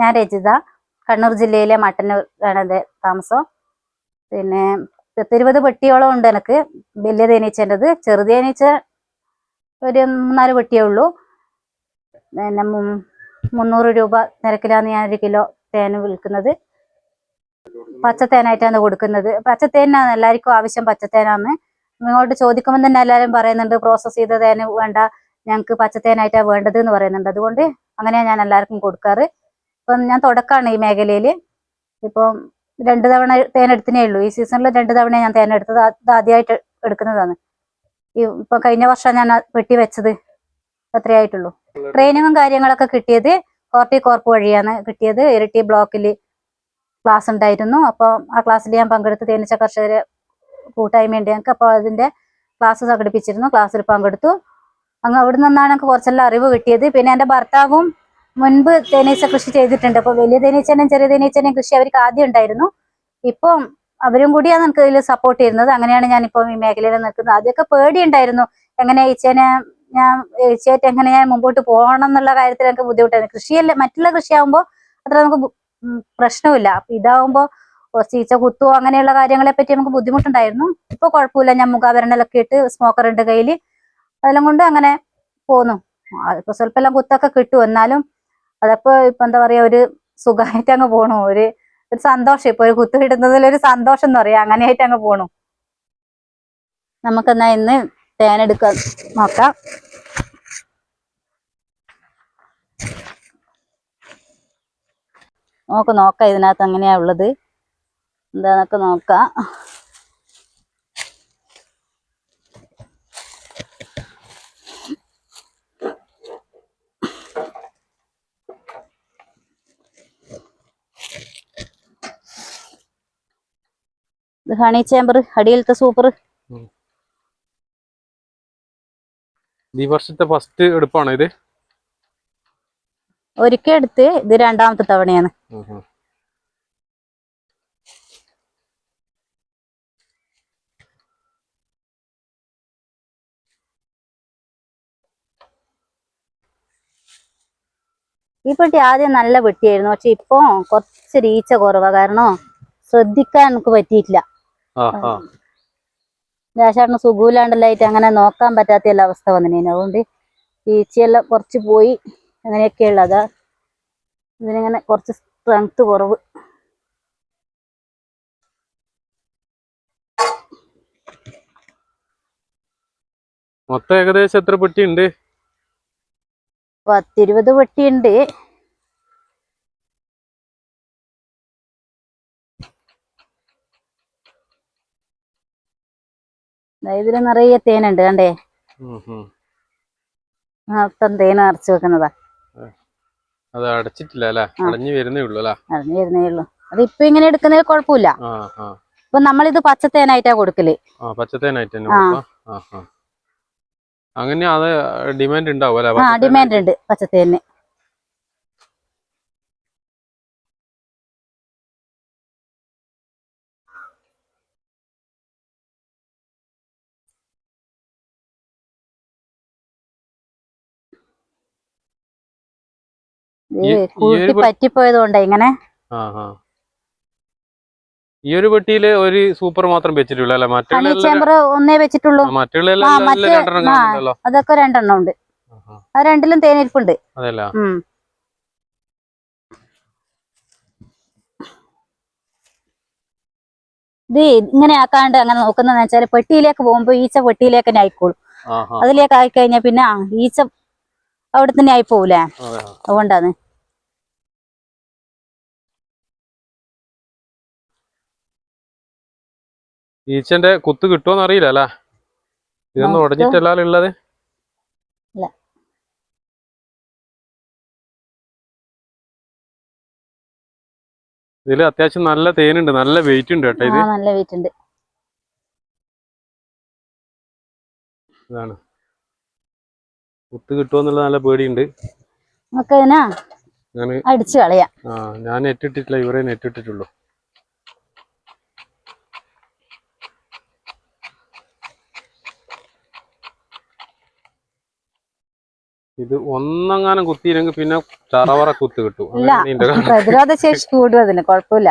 ഞാൻ രചിത. കണ്ണൂർ ജില്ലയിലെ മട്ടന്നൂരാണ് എന്റെ താമസം. പിന്നെ പത്തിരുപത് പെട്ടിയോളം ഉണ്ട് എനിക്ക്. വലിയ തേനീച്ചേന്റെത്. ചെറു തേനീച്ച ഒരു മൂന്നാൽ പെട്ടിയേ ഉള്ളൂ. പിന്നെ മുന്നൂറ് രൂപ നിരക്കിലാണ് ഞാൻ ഒരു കിലോ തേൻ വിൽക്കുന്നത്. പച്ചത്തേനായിട്ടാണ് കൊടുക്കുന്നത്. പച്ചത്തേനാണ്. എല്ലാവർക്കും ആവശ്യം പച്ചത്തേനാണ്. ഇങ്ങോട്ട് ചോദിക്കുമ്പോൾ തന്നെ എല്ലാവരും പറയുന്നുണ്ട് പ്രോസസ്സ് ചെയ്ത തേന് വേണ്ട. ഞങ്ങൾക്ക് പച്ചത്തേനായിട്ടാണ് വേണ്ടത് എന്ന് പറയുന്നുണ്ട്. അതുകൊണ്ട് അങ്ങനെയാണ് ഞാൻ എല്ലാവർക്കും കൊടുക്കാറ്. ഇപ്പം ഞാൻ തുടക്കമാണ് ഈ മേഖലയിൽ ഇപ്പം രണ്ട് തവണ തേൻ എടുത്തേ ഉള്ളൂ. ഈ സീസണിൽ രണ്ട് തവണ ഞാൻ തേൻ എടുത്തത് അത് ആദ്യമായിട്ട് എടുക്കുന്നതാണ്. ഈ ഇപ്പൊ കഴിഞ്ഞ വർഷം ഞാൻ വെട്ടി വെച്ചത്. അത്രയായിട്ടുള്ളൂ ട്രെയിനിങ്ങും കാര്യങ്ങളൊക്കെ കിട്ടിയത് കോർട്ടി കോർപ്പ് വഴിയാണ് കിട്ടിയത്. ഇരട്ടി ബ്ലോക്കിൽ ക്ലാസ് ഉണ്ടായിരുന്നു. അപ്പോൾ ആ ക്ലാസ്സിൽ ഞാൻ പങ്കെടുത്ത് തേനീച്ച കർഷകരെ കൂട്ടായ്മയുണ്ട് ഞങ്ങൾക്ക്. അപ്പോൾ അതിന്റെ ക്ലാസ് സംഘടിപ്പിച്ചിരുന്നു. ക്ലാസ്സിൽ പങ്കെടുത്തു. അങ്ങ് അവിടെ നിന്നാണ് എനിക്ക് കുറച്ചെല്ലാം അറിവ് കിട്ടിയത്. പിന്നെ എന്റെ ഭർത്താവും മുൻപ് തേനീച്ച കൃഷി ചെയ്തിട്ടുണ്ട്. അപ്പോൾ വലിയ തേനീച്ചനും ചെറിയ തേനീച്ചനെയും കൃഷി അവർക്ക് ആദ്യം ഉണ്ടായിരുന്നു. ഇപ്പം അവരും കൂടിയാണ് നമുക്ക് ഇതിൽ സപ്പോർട്ട് ചെയ്യുന്നത്. അങ്ങനെയാണ് ഞാൻ ഇപ്പൊ ഈ മേഖലയിൽ നിൽക്കുന്നത്. ആദ്യമൊക്കെ പേടിയുണ്ടായിരുന്നു. എങ്ങനെ ഈച്ചേനെ ഞാൻ ഈച്ചയായിട്ട് എങ്ങനെ ഞാൻ മുമ്പോട്ട് പോകണം എന്നുള്ള കാര്യത്തിൽ എനിക്ക് ബുദ്ധിമുട്ടായിരുന്നു. കൃഷിയല്ല മറ്റുള്ള കൃഷിയാകുമ്പോൾ അത്ര നമുക്ക് പ്രശ്നമില്ല ഇതാവുമ്പോൾ ഈച്ച കുത്തുവോ അങ്ങനെയുള്ള കാര്യങ്ങളെ പറ്റി നമുക്ക് ബുദ്ധിമുട്ടുണ്ടായിരുന്നു. ഇപ്പൊ കുഴപ്പമില്ല. ഞാൻ മുഖാവരണലൊക്കെ ഇട്ട് സ്മോക്കർ ഉണ്ട് കയ്യിൽ അതെല്ലാം കൊണ്ട് അങ്ങനെ പോന്നു. ആ, ഇപ്പൊ സ്വല്പം എല്ലാം കുത്തൊക്കെ കിട്ടും. എന്നാലും അതപ്പോ ഇപ്പൊ എന്താ പറയാ ഒരു സുഖമായിട്ട് അങ്ങ് പോണു. ഒരു ഒരു സന്തോഷം. ഇപ്പൊ ഒരു കുത്തു കിട്ടുന്നതിൽ ഒരു സന്തോഷം എന്ന് പറയാ. അങ്ങനെയായിട്ട് അങ്ങ് പോണു. നമുക്കെന്നാ ഇന്ന് തേനെടുക്കാൻ നോക്കാം. നമുക്ക് നോക്കാം ഇതിനകത്ത് എങ്ങനെയാ ഉള്ളത്. എന്താന്നൊക്കെ നോക്കാം. ഇത് ഹണി ചേമ്പർ അടിയിലത്തെ സൂപ്പർ ഈ വർഷത്തെ ഫസ്റ്റ് എടുപ്പാണ് ഇത്? ഒരിക്കൽ എടുത്ത് ഇത് രണ്ടാമത്തെ തവണയാണ്. ഈ പെട്ടി ആദ്യം നല്ല പെട്ടിയായിരുന്നു പക്ഷെ ഇപ്പൊ കുറച്ച് രീച്ച കുറവാ. കാരണം ശ്രദ്ധിക്കാൻ എനിക്ക് പറ്റിയിട്ടില്ല. രാശാറിന് സുഖമില്ലാണ്ടല്ലായിട്ട് അങ്ങനെ നോക്കാൻ പറ്റാത്ത എല്ലാ അവസ്ഥ വന്നിന്. അതുകൊണ്ട് ഈച്ചയെല്ലാം കുറച്ച് പോയി അങ്ങനെയൊക്കെയുള്ള. അതാ ഇതിനിങ്ങനെ കുറച്ച് സ്ട്രെങ്ത് കുറവ്. മൊത്തം ഏകദേശം എത്ര പെട്ടിയുണ്ട്? പത്തിരുപത് പെട്ടിയുണ്ട്. ദാ ഇതിൽ നിറയെ തേനുണ്ട് കണ്ടേ? മൊത്തം തേൻ അടച്ചു വെക്കുന്നതാ. അത് അടച്ചിട്ടില്ല അല്ലേ? അടഞ്ഞു വരുന്നേ ഉള്ളൂ അല്ലേ? അറിഞ്ഞു വരുന്നേ ഉള്ളൂ. അത് ഇപ്പൊ ഇങ്ങനെ എടുക്കുന്നതിൽ കുഴപ്പമില്ല. ഇപ്പൊ നമ്മളിത് പച്ചത്തേനായിട്ടാ കൊടുക്കൽ. പച്ചത്തേനായിട്ട് അങ്ങനെ അത് ഡിമാൻഡ് ഉണ്ടാവും ഡിമാൻഡ് ഉണ്ട് പച്ചത്തേന്. കൂട്ടി ഇങ്ങനെ? ഈ ഒരു പെട്ടിയിൽ ഒരു സൂപ്പർ മാത്രം വെച്ചിട്ടുള്ളൂ അല്ലേ? ഹണി മറ്റുള്ള ചേമ്പർ ഒന്നേ വെച്ചിട്ടുള്ളൂ. മറ്റുള്ള അതൊക്കെ രണ്ടെണ്ണം ഉണ്ട്. അത് രണ്ടിലും തേനിരിപ്പുണ്ട്. അതല്ല? ഇത് ഇങ്ങനെ ആക്കാണ്ട് അങ്ങനെ നോക്കുന്നതെന്ന് വെച്ചാൽ പെട്ടിയിലേക്ക് പോകുമ്പോ ഈച്ച പെട്ടിയിലേക്ക് തന്നെ ആയിക്കോളും. അതിലേക്ക് ആയി കഴിഞ്ഞാൽ പിന്നെ ഈച്ച അവിടെ തന്നെ ആയി പോവൂലേ? അതുകൊണ്ടാന്ന് അതുകൊണ്ടാണ്. ഈച്ചന്റെ കുത്ത് കിട്ടുമോന്ന് അറിയില്ല അല്ലേ? ഇതൊന്നും നോക്ക്. ഉടഞ്ഞിട്ടല്ലാലും ഉള്ളത്. ഇതിൽ അത്യാവശ്യം നല്ല തേനുണ്ട്. നല്ല വെയിറ്റ് ഉണ്ട് കേട്ടോ ഇത്. നല്ല വെയിറ്റ് ഉണ്ട്. ഇതാണ്. കുത്ത് കിട്ടുമെന്നുള്ള നല്ല പേടിയുണ്ട്. നമുക്ക് ഇതിനാ ഞാൻ അടിച്ചു കളയാം. ആ ഞാൻ നെറ്റ് ഇട്ടിട്ടില്ല. ഇവരെ നെറ്റ് ഇട്ടിട്ടുള്ളൂ. ഇത് ഒന്നെങ്ങാനും കുത്തിയില്ലെങ്കിൽ പിന്നെ ചറവറ കുത്ത് കിട്ടും. പ്രതിരോധ ശേഷി കൂടും അതിന്. കുഴപ്പമില്ല.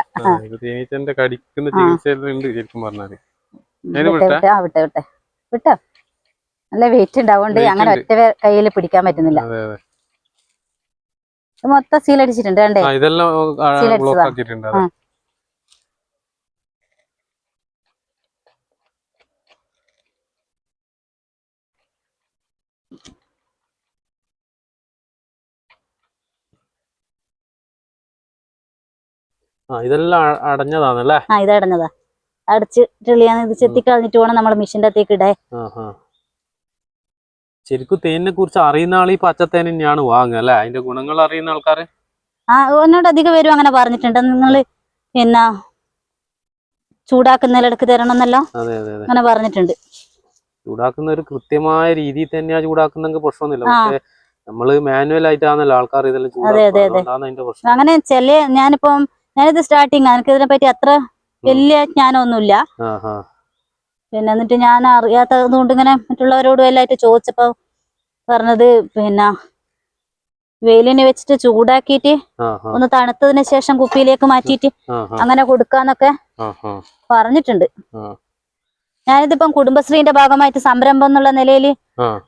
തേനീച്ചന്റെ കടിക്കുന്ന. ചികിത്സയിലുണ്ട് ശരിക്കും പറഞ്ഞാൽ. വിട്ടെ വിട്ടേ? വിട്ടെ ആ വിട്ടെ വിട്ടെ വിട്ടോ നല്ല വെയിറ്റ് ഉണ്ടാവുകൊണ്ട് അങ്ങനെ ഒറ്റ കയ്യിൽ പിടിക്കാൻ പറ്റുന്നില്ല. മൊത്തം സീൽ അടിച്ചിട്ടുണ്ട് ആ. ആ ഇതെല്ലാം അടഞ്ഞതാണല്ലേ? ആ ഇത് അടഞ്ഞതാ. അടച്ചിട്ടുള്ളിയാന്ന് ഇത് ചെത്തിക്കളഞ്ഞിട്ട് വേണം നമ്മൾ മെഷീന്റെ അകത്തേക്ക് ഇടേ ശരിക്കും തേനിനെ കുറിച്ച് അറിയുന്ന ആൾ ഈ പച്ചത്തേൻ തന്നെയാണ് വാങ്ങുക അല്ലെ? അതിന്റെ ഗുണങ്ങൾ അറിയുന്ന ആൾക്കാര്? ആ ഒന്നോട് അധികം പേരും അങ്ങനെ പറഞ്ഞിട്ടുണ്ട്. നിങ്ങൾ പിന്നെ ചൂടാക്കുന്നതിലിടക്ക് തരണം എന്നല്ലോ അങ്ങനെ പറഞ്ഞിട്ടുണ്ട്. ചൂടാക്കുന്ന ഒരു കൃത്യമായ രീതിയിൽ തന്നെയാ ചൂടാക്കുന്നെങ്കിൽ പ്രശ്നമൊന്നുമില്ല. പക്ഷേ നമ്മൾ മാനുവൽ ആയിട്ടാണല്ലോ ആൾക്കാർ ഇതെല്ലാം ചൂടാക്കുന്നത്. അങ്ങനെ ചില ഞാനിപ്പം ഞാനിത് സ്റ്റാർട്ടിങ് എനിക്ക് ഇതിനെ പറ്റി അത്ര വലിയ ജ്ഞാനമൊന്നുമില്ല. പിന്നെ എന്നിട്ട് ഞാൻ അറിയാത്തത് കൊണ്ട് ഇങ്ങനെ മറ്റുള്ളവരോടും എല്ലായിട്ട് ചോദിച്ചപ്പോ പറഞ്ഞത് പിന്നെ വെയിലിന് വെച്ചിട്ട് ചൂടാക്കിയിട്ട് ഒന്ന് തണുത്തതിന് ശേഷം കുപ്പിയിലേക്ക് മാറ്റിയിട്ട് അങ്ങനെ കൊടുക്കാന്നൊക്കെ പറഞ്ഞിട്ടുണ്ട്. ഞാനിതിപ്പം കുടുംബശ്രീന്റെ ഭാഗമായിട്ട് സംരംഭം എന്നുള്ള നിലയിൽ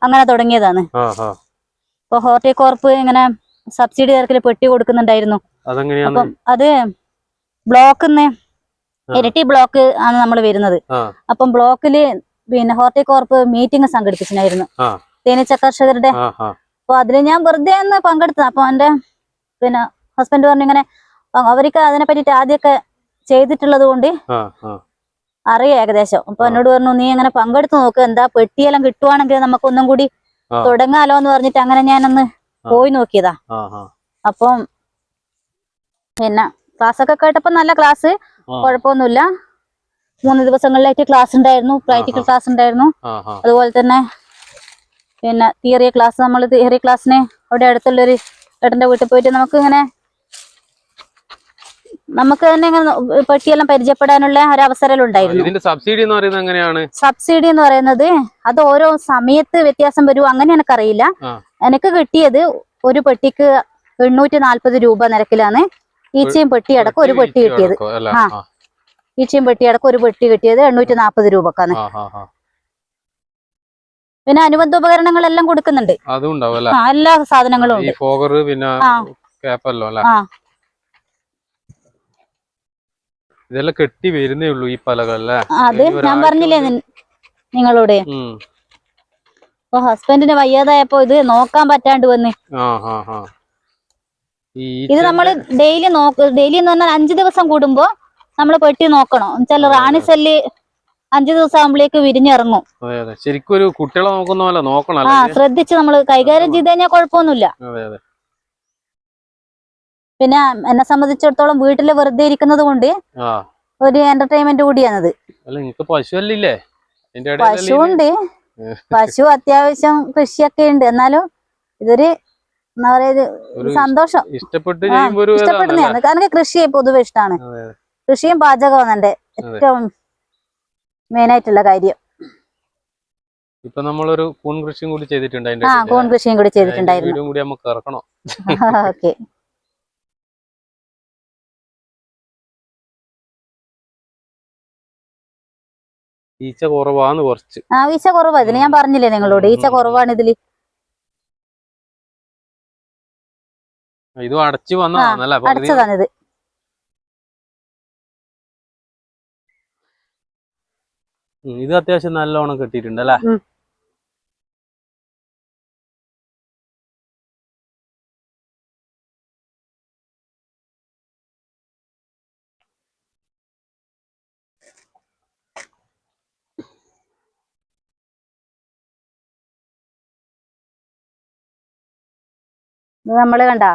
അങ്ങനെ തുടങ്ങിയതാണ്. ഇപ്പൊ ഹോർട്ടികോർപ്പ് ഇങ്ങനെ സബ്സിഡി തരത്തിൽ പെട്ടി കൊടുക്കുന്നുണ്ടായിരുന്നു. അപ്പം അത് ബ്ലോക്കിന്ന്. ഇരട്ടി ബ്ലോക്ക് ആണ് നമ്മൾ വരുന്നത്. അപ്പം ബ്ലോക്കിൽ പിന്നെ ഹോർട്ടികോർപ്പ് മീറ്റിംഗ് സംഘടിപ്പിച്ചിട്ടുണ്ടായിരുന്നു. തേനീച്ച കർഷകരുടെ. അപ്പൊ അതിൽ ഞാൻ വെറുതെ ഒന്ന് പങ്കെടുത്തത്. അപ്പൊ എന്റെ പിന്നെ ഹസ്ബൻഡ് പറഞ്ഞു ഇങ്ങനെ അവർക്ക് അതിനെ പറ്റിട്ട് ആദ്യമൊക്കെ ചെയ്തിട്ടുള്ളത് കൊണ്ട് അറിയാം ഏകദേശം. അപ്പൊ എന്നോട് പറഞ്ഞു നീ അങ്ങനെ പങ്കെടുത്ത് നോക്ക്. എന്താ പെട്ടിയെല്ലാം കിട്ടുവാണെങ്കിൽ നമുക്ക് ഒന്നും കൂടി തുടങ്ങാലോ എന്ന് പറഞ്ഞിട്ട് അങ്ങനെ ഞാനൊന്ന്. പോയി നോക്കിയതാ. അപ്പം പിന്നെ ക്ലാസ് ഒക്കെ കേട്ടപ്പോ നല്ല ക്ലാസ്. കുഴപ്പമൊന്നുമില്ല. മൂന്ന് ദിവസങ്ങളിലായിട്ട് ക്ലാസ് ഉണ്ടായിരുന്നു. പ്രാക്ടിക്കൽ ക്ലാസ് ഉണ്ടായിരുന്നു. അതുപോലെ തന്നെ പിന്നെ തിയറി ക്ലാസ് നമ്മൾ തിയറി ക്ലാസ്സിന് അവിടെ അടുത്തുള്ളൊരു ഏട്ടന്റെ വീട്ടിൽ പോയിട്ട് നമുക്ക് ഇങ്ങനെ നമുക്ക് തന്നെ പെട്ടിയെല്ലാം പരിചയപ്പെടാനുള്ള ഒരു അവസരം ഉണ്ടായിരുന്നു. ഇതിന്റെ സബ്സിഡി എന്ന് പറയുന്നത് എങ്ങനെയാണ്? സബ്സിഡി എന്ന് പറയുന്നത് അത് ഓരോ സമയത്ത് വ്യത്യാസം വരും അങ്ങനെ എനിക്കറിയില്ല. എനിക്ക് കിട്ടിയത് ഒരു പെട്ടിക്ക് എണ്ണൂറ്റി നാല്പത് രൂപ നിരക്കിലാണ്. ഈച്ചയും പെട്ടി അടക്കം ഒരു പെട്ടി കിട്ടിയത്. ആ. ഈച്ചയും പെട്ടി അടക്കം ഒരു പെട്ടി കിട്ടിയത് എണ്ണൂറ്റി നാപ്പത് രൂപക്കാണ് പിന്നെ അനുബന്ധ ഉപകരണങ്ങളെല്ലാം കൊടുക്കുന്നുണ്ട് എല്ലാ സാധനങ്ങളും ഉണ്ട്. പിന്നെ ഇതെല്ലാം കെട്ടി വരുന്നേ ഉള്ളൂ ഈ പലകൾ അത് ഞാൻ പറഞ്ഞില്ലേ നിങ്ങളോട്? ഹസ്ബൻഡിന് വയ്യാതായപ്പോ ഇത് നോക്കാൻ പറ്റാണ്ട് വന്ന്. ഇത് നമ്മൾ ഡെയിലി നോക്ക് ഡെയിലി എന്ന് പറഞ്ഞാൽ അഞ്ചു ദിവസം കൂടുമ്പോ നമ്മൾ പെട്ടി നോക്കണം. എന്നുവെച്ചാൽ അതെ, റാണി സെല്ല് അഞ്ചു ദിവസം ആകുമ്പോഴേക്ക് വിരിഞ്ഞിറങ്ങും. ശരിക്കും ഒരു കുട്ടികളെ നോക്കുന്ന പോലെ നോക്കണം ആ ശ്രദ്ധിച്ച് നമ്മൾ കൈകാര്യം ചെയ്ത് കഴിഞ്ഞാൽ കുഴപ്പമൊന്നുമില്ല. പിന്നെ എന്നെ സംബന്ധിച്ചിടത്തോളം വീട്ടിൽ വെറുതെ ഇരിക്കുന്നത് കൊണ്ട് ഒരു എന്റർടൈൻമെന്റ് കൂടിയാണത്. പശു ഉണ്ട് പശു അത്യാവശ്യം കൃഷിയൊക്കെ ഉണ്ട്. എന്നാലും ഇതൊരു എന്താ പറയുക ഒരു സന്തോഷം. ഇഷ്ടപ്പെട്ട് ആ, ചെയ്യുമ്പോ ഒരു ഇഷ്ടപ്പെടുന്നതാണ്. കാരണം കൃഷി പൊതുവെ ഇഷ്ടമാണ് അതെ. കൃഷിയും പാചകമാണ് എന്റെ ഏറ്റവും മെയിൻ ആയിട്ടുള്ള കാര്യം. ഇപ്പൊ നമ്മളൊരു കൂൺ കൃഷിയും കൂടി ചെയ്തിട്ടുണ്ട് അതിന്റെ ആ. കൂൺ കൃഷിയും കൂടി ചെയ്തിട്ടുണ്ടായിരുന്നു. കൂടി നമുക്ക് ഇറക്കണം ഓക്കെ. ഈച്ച കുറവാന്ന് കുറച്ച്. ആ ഈച്ച കുറവാ. ഇതിന് ഞാൻ പറഞ്ഞില്ലേ നിങ്ങളോട്? ഈച്ച കുറവാണ് ഇതിൽ. ഇതും അടച്ചു വന്നതാണല്ലേ അടച്ചതാണിത്. ഇത് അത്യാവശ്യം നല്ലോണം കെട്ടിയിട്ടുണ്ട് അല്ലേ? നമ്മൾ കണ്ട?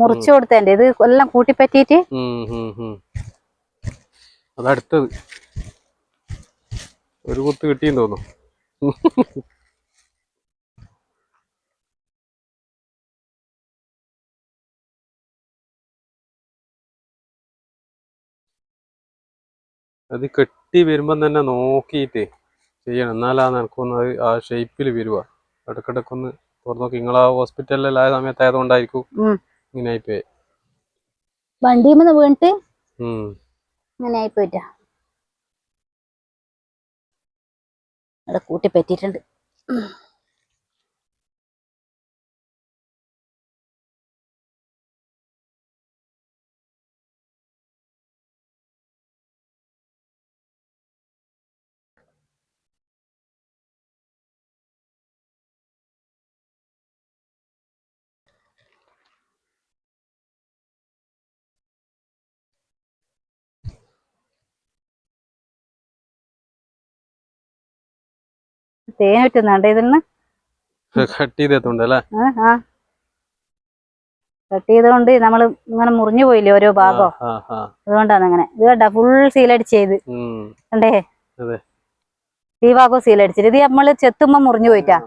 മുറിച്ചു കൊടുത്തതിന്റെ ഇത് എല്ലാം കൂട്ടിപ്പറ്റിയിട്ട്. അതടുത്തത്. ഒരു കുത്ത് കിട്ടിയെന്ന് തോന്നുന്നു. അത് കെട്ടി വരുമ്പം തന്നെ നോക്കിയിട്ട് ചെയ്യണം. എന്നാലാണ് എനിക്കൊന്ന് അത് ആ ഷേപ്പിൽ വരുക ഇടക്കിടക്കൊന്ന് തുറന്നു നോക്കി നിങ്ങളെ ഹോസ്പിറ്റലിലായ സമയത്തായതുകൊണ്ടായിരിക്കും. ഇങ്ങനെ ആയിപ്പോയി വണ്ടിയിൽ വീണിട്ട് ഇങ്ങനെ ആയിപ്പോയിട്ടാ അവിടെ കൂട്ടി പറ്റിയിട്ടുണ്ട് തേൻ പറ്റുന്നുണ്ട് ഇതിന്ന് കട്ട് ചെയ്തെത്തുണ്ട് അല്ലേ? കട്ട് ചെയ്തുകൊണ്ട് നമ്മൾ ഇങ്ങനെ മുറിഞ്ഞു പോയില്ലേ ഓരോ ഭാഗം? അതുകൊണ്ടാണ് അങ്ങനെ. ഇത് കണ്ട ഫുൾ സീലടിച്ച് ചെയ്ത് കണ്ടേ. ഈ ഭാഗവും സീലടിച്ചിട്ട് ഇത് നമ്മൾ ചെത്തുമ്പോ മുറിഞ്ഞു പോയിട്ടാ.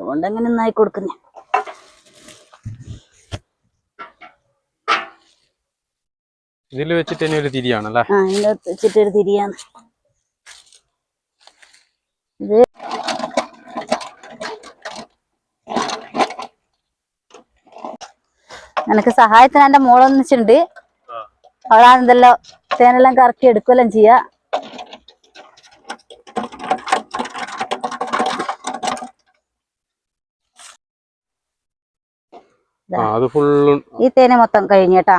അതുകൊണ്ട് അങ്ങനെ നന്നായി കൊടുക്കുന്നേ. ഇതിൽ വെച്ചിട്ട് തന്നെ ഒരു തിരിയാണല്ലേ? ആ ഇതിന്റെ വെച്ചിട്ടൊരു തിരിയാണ്. ഇത് എനിക്ക് സഹായത്തിന് എന്റെ മോളൊന്നിച്ചിട്ടുണ്ട് അവളാണെന്തല്ലോ തേനെല്ലാം കറക്കി എടുക്കുകയെല്ലാം ചെയ്യാ ആ അത് ഫുള്ളും ഈ തേന മൊത്തം കഴിഞ്ഞേട്ടാ.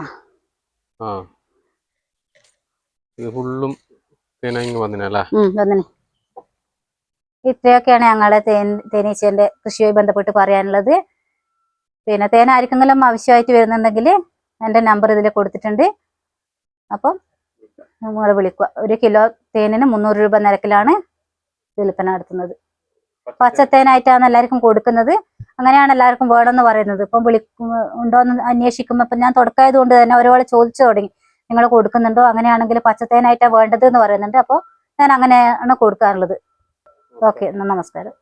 ഫുള്ളും വന്നിന് ഇത്രയൊക്കെയാണ് ഞങ്ങളെ തേൻ തേനീച്ചേന്റെ കൃഷിയുമായി ബന്ധപ്പെട്ട് പറയാനുള്ളത്. പിന്നെ തേൻ ആർക്കെങ്കിലും ആവശ്യമായിട്ട് വരുന്നുണ്ടെങ്കിൽ എന്റെ നമ്പർ ഇതിൽ കൊടുത്തിട്ടുണ്ട്. അപ്പം നിങ്ങൾ വിളിക്കുക. ഒരു കിലോ തേനിന് മുന്നൂറ് രൂപ നിരക്കിലാണ് വിൽപ്പന നടത്തുന്നത്. പച്ചത്തേനായിട്ടാണ് എല്ലാവർക്കും കൊടുക്കുന്നത്. അങ്ങനെയാണ് എല്ലാവർക്കും വേണമെന്ന് പറയുന്നത്. ഇപ്പം വിളിക്കും ഉണ്ടോയെന്ന് അന്വേഷിക്കുമ്പോൾ ഇപ്പം ഞാൻ തുടക്കമായത് കൊണ്ട് തന്നെ ഒരുപാട് ചോദിച്ചു തുടങ്ങി. നിങ്ങൾ കൊടുക്കുന്നുണ്ടോ? അങ്ങനെയാണെങ്കിൽ പച്ചത്തേനായിട്ടാണ് വേണ്ടത് എന്ന് പറയുന്നുണ്ട്. അപ്പോൾ ഞാൻ അങ്ങനെയാണ് കൊടുക്കാറുള്ളത്. ഓക്കെ എന്നാൽ നമസ്കാരം.